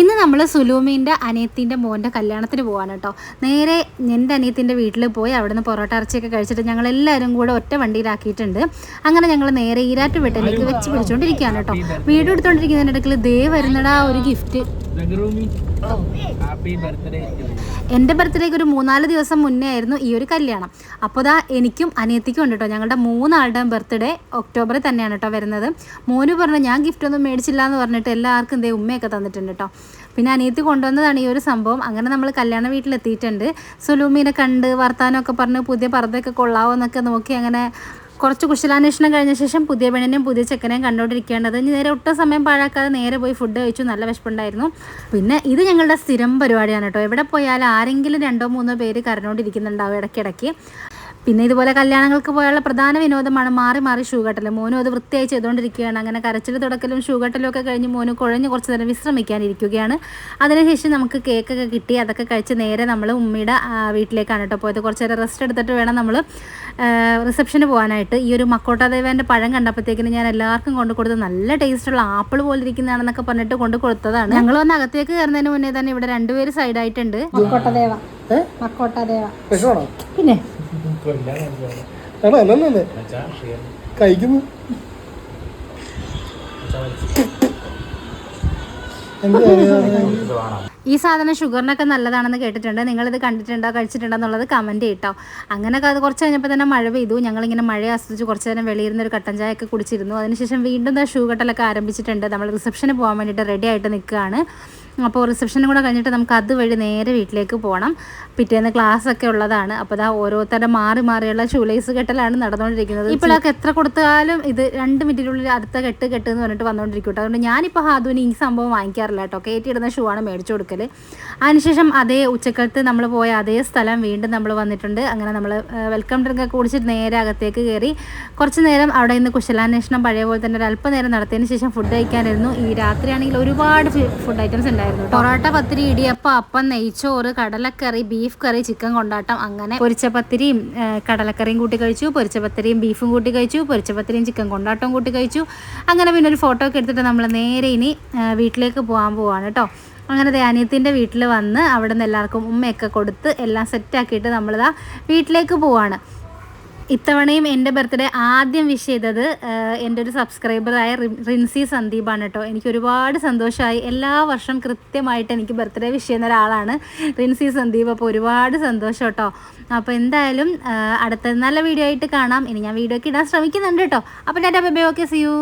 ഇന്ന് നമ്മൾ സുലൂമിന്റെ അനിയത്തിന്റെ മോന്റെ കല്യാണത്തിന് പോവാണ് കേട്ടോ. നേരെ എന്റെ അനിയത്തിന്റെ വീട്ടിൽ പോയി അവിടുന്ന് പൊറോട്ട ഇറച്ചിയൊക്കെ കഴിച്ചിട്ട് ഞങ്ങൾ എല്ലാവരും കൂടെ ഒറ്റ വണ്ടിയിലാക്കിയിട്ടുണ്ട്. അങ്ങനെ ഞങ്ങൾ നേരെ ഈരാറ്റ് വീട്ടിലേക്ക് വെച്ച് പിടിച്ചുകൊണ്ടിരിക്കുകയാണ് കേട്ടോ. വീഡിയോ എടുത്തുകൊണ്ടിരിക്കുന്നതിനിടയ്ക്ക് ദേ വരുന്നടാ ഒരു ഗിഫ്റ്റ് എന്റെ ബർത്ത്ഡേക്ക് ഒരു മൂന്നാൽ ദിവസം മുന്നേ ആയിരുന്നു ഈ ഒരു കല്യാണം. അപ്പോൾ ദാ എനിക്കും അനിയത്തിക്കും ഉണ്ട് കേട്ടോ ഞങ്ങളുടെ മൂന്നാളുടെയും ബർത്ത്ഡേ ഒക്ടോബറിൽ തന്നെയാണ് കേട്ടോ വരുന്നത്. മോന് പറഞ്ഞു ഞാൻ ഗിഫ്റ്റ് ഒന്നും മേടിച്ചില്ല എന്ന് പറഞ്ഞിട്ട് എല്ലാവർക്കും ദേ ഉമ്മയൊക്കെ തന്നിട്ടുണ്ട് കേട്ടോ പിന്നെ അനിയത്തി കൊണ്ടുവന്നതാണ് ഈ ഒരു സംഭവം. അങ്ങനെ നമ്മൾ കല്യാണ വീട്ടിലെത്തിയിട്ടുണ്ട്. സുലൂമിനെ കണ്ട് വർത്താനമൊക്കെ പറഞ്ഞ് പുതിയ പർദ്ദയൊക്കെ കൊള്ളാവോ എന്നൊക്കെ നോക്കി അങ്ങനെ കുറച്ച് കുശലാന്വേഷണം കഴിഞ്ഞ ശേഷം പുതിയ പെണ്ണിനെയും പുതിയ ചെക്കനെയും കണ്ടുകൊണ്ടിരിക്കേണ്ടത്. ഇനി നേരെ ഒട്ടും സമയം പാഴാക്കാതെ നേരെ പോയി ഫുഡ് കഴിച്ചു. നല്ല വിശപ്പുണ്ടായിരുന്നു. പിന്നെ ഇത് ഞങ്ങളുടെ സ്ഥിരം പരിപാടിയാണ് കേട്ടോ. എവിടെ പോയാലും ആരെങ്കിലും രണ്ടോ മൂന്നോ പേര് കരഞ്ഞുകൊണ്ടിരിക്കുന്നുണ്ടാവും ഇടയ്ക്കിടയ്ക്ക്. പിന്നെ ഇതുപോലെ കല്യാണങ്ങൾക്ക് പോയുള്ള പ്രധാന വിനോദമാണ് മാറി മാറി ഷൂ കെട്ടൽ മോനും അത് വൃത്തിയായി ചെയ്തുകൊണ്ടിരിക്കുകയാണ്. അങ്ങനെ കരച്ചിൽ തുടക്കലും ഷൂ കെട്ടലും ഒക്കെ കഴിഞ്ഞ് മോന് കുഴഞ്ഞ് കുറച്ച് നേരം വിശ്രമിക്കാനിരിക്കുകയാണ്. അതിനുശേഷം നമുക്ക് കേക്കൊക്കെ കിട്ടി. അതൊക്കെ കഴിച്ച് നേരെ നമ്മൾ ഉമ്മയുടെ വീട്ടിലേക്കാണ് കേട്ടോ പോയത്. കുറച്ച് നേരം റെസ്റ്റ് എടുത്തിട്ട് വേണം നമ്മൾ റിസപ്ഷന് പോകാനായിട്ട്. ഈ ഒരു മക്കോട്ടാദേവേന്റെ പഴം കണ്ടപ്പോഴത്തേക്കിന് ഞാൻ എല്ലാവർക്കും കൊണ്ട് കൊടുത്ത് നല്ല ടേസ്റ്റുള്ള ആപ്പിൾ പോലെ ഇരിക്കുന്നതാണെന്നൊക്കെ പറഞ്ഞിട്ട് കൊണ്ട് കൊടുത്തതാണ്. ഞങ്ങൾ വന്ന് അകത്തേക്ക് കയറുന്നതിന് മുന്നേ തന്നെ ഇവിടെ രണ്ടുപേര് സൈഡായിട്ടുണ്ട് മക്കോട്ടദേവ മക്കോട്ടദേവ പിന്നെ ആണോ കഴിക്കുന്നു. ഈ സാധനം ഷുഗറിനൊക്കെ നല്ലതാണെന്ന് കേട്ടിട്ടുണ്ട്. നിങ്ങൾ ഇത് കണ്ടിട്ടുണ്ടോ കഴിച്ചിട്ടുണ്ടോ എന്നുള്ളത് കമന്റ് ചെയ്യട്ടോ. അങ്ങനെയൊക്കെ അത് കുറച്ച് കഴിഞ്ഞപ്പോൾ തന്നെ മഴ പെയ്തു. ഞങ്ങളിങ്ങനെ മഴ ആസ്വദിച്ച് കുറച്ച് നേരം വെളിയിരുന്ന ഒരു കട്ടൻ ചായ ഒക്കെ കുടിച്ചിരുന്നു. അതിനുശേഷം വീണ്ടും ഷൂ കട്ടലൊക്കെ ആരംഭിച്ചിട്ടുണ്ട്. നമ്മൾ റിസപ്ഷന് പോകാൻ വേണ്ടിയിട്ട് റെഡി ആയിട്ട് നിൽക്കുകയാണ്. അപ്പോൾ റിസപ്ഷനും കൂടെ കഴിഞ്ഞിട്ട് നമുക്ക് അതുവഴി നേരെ വീട്ടിലേക്ക് പോകണം. പിറ്റേന്ന് ക്ലാസ് ഒക്കെ ഉള്ളതാണ്. അപ്പോൾ ഇതാ ഓരോരുത്തരുടെ മാറി മാറിയുള്ള ഷൂലേസ് കെട്ടലാണ് നടന്നുകൊണ്ടിരിക്കുന്നത്. ഇപ്പോഴൊക്കെ എത്ര കൊടുത്താലും ഇത് രണ്ട് മിനിറ്റിനുള്ളിൽ അടുത്ത കെട്ട് കെട്ട് എന്ന് പറഞ്ഞിട്ട് വന്നുകൊണ്ടിരിക്കും. കേട്ടോ അതുകൊണ്ട് ഞാനിപ്പോൾ ഹാദുവിന് ഈ സംഭവം വാങ്ങിക്കാറില്ല കേട്ടോ. കയറ്റിയിടുന്ന ഷൂ ആണ് മേടിച്ചു കൊടുക്കൽ അതിനുശേഷം അതേ ഉച്ചക്കലത്ത് നമ്മൾ പോയ അതേ സ്ഥലം വീണ്ടും നമ്മൾ വന്നിട്ടുണ്ട്. അങ്ങനെ നമ്മൾ വെൽക്കം ഡ്രിങ്ക് ഒക്കെ കുടിച്ചിട്ട് നേരെ അകത്തേക്ക് കയറി കുറച്ച് നേരം അവിടെ നിന്ന് കുശലാന്വേഷണം പഴയ പോലെ തന്നെ ഒരു അല്പനേരം നടത്തിയതിന് ശേഷം ഫുഡ് കഴിക്കാനായിരുന്നു ഈ രാത്രിയാണെങ്കിൽ ഒരുപാട് ഫുഡ് ഐറ്റംസ് ഉണ്ടായിരുന്നു. പൊറോട്ട പത്തിരി ഇടിയപ്പം അപ്പം നെയ്ച്ചോറ് കടലക്കറി ബീഫ് കറി ചിക്കൻ കൊണ്ടാട്ടം അങ്ങനെ പൊരിച്ച പത്തിരിയും കടലക്കറിയും കൂട്ടി കഴിച്ചു പൊരിച്ച പത്തിരിയും ബീഫും കൂട്ടി കഴിച്ചു പൊരിച്ച പത്തിരിയും ചിക്കൻ കൊണ്ടാട്ടവും കൂട്ടി കഴിച്ചു. അങ്ങനെ പിന്നെ ഒരു ഫോട്ടോ ഒക്കെ എടുത്തിട്ട് നമ്മൾ നേരെ ഇനി വീട്ടിലേക്ക് പോകാൻ പോവാണ് കേട്ടോ. അങ്ങനെ ദയാനിയത്തിന്റെ വീട്ടിൽ വന്ന് അവിടെ നിന്ന് എല്ലാവർക്കും ഉമ്മയൊക്കെ കൊടുത്ത് എല്ലാം സെറ്റാക്കിയിട്ട് നമ്മളിതാ വീട്ടിലേക്ക് പോവാണ്. ഇത്തവണയും എന്റെ ബർത്ത്ഡേ ആദ്യം വിഷ് ചെയ്തത് എന്റെ ഒരു സബ്സ്ക്രൈബറായ റിൻ- റിൻസി സന്ദീപാണ് കേട്ടോ. എനിക്ക് ഒരുപാട് സന്തോഷമായി എല്ലാ വർഷം കൃത്യമായിട്ട് എനിക്ക് ബർത്ത്ഡേ വിഷ് ചെയ്യുന്ന ഒരാളാണ് റിൻസി സന്ദീപ്. അപ്പോൾ ഒരുപാട് സന്തോഷം കേട്ടോ. അപ്പോൾ എന്തായാലും അടുത്ത നല്ല വീഡിയോ ആയിട്ട് കാണാം. ഇനി ഞാൻ വീഡിയോ ഒക്കെ ഇടാൻ ശ്രമിക്കുന്നുണ്ട് കേട്ടോ. അപ്പോൾ ഞാൻ ബൈ ഓക്കെ സി യു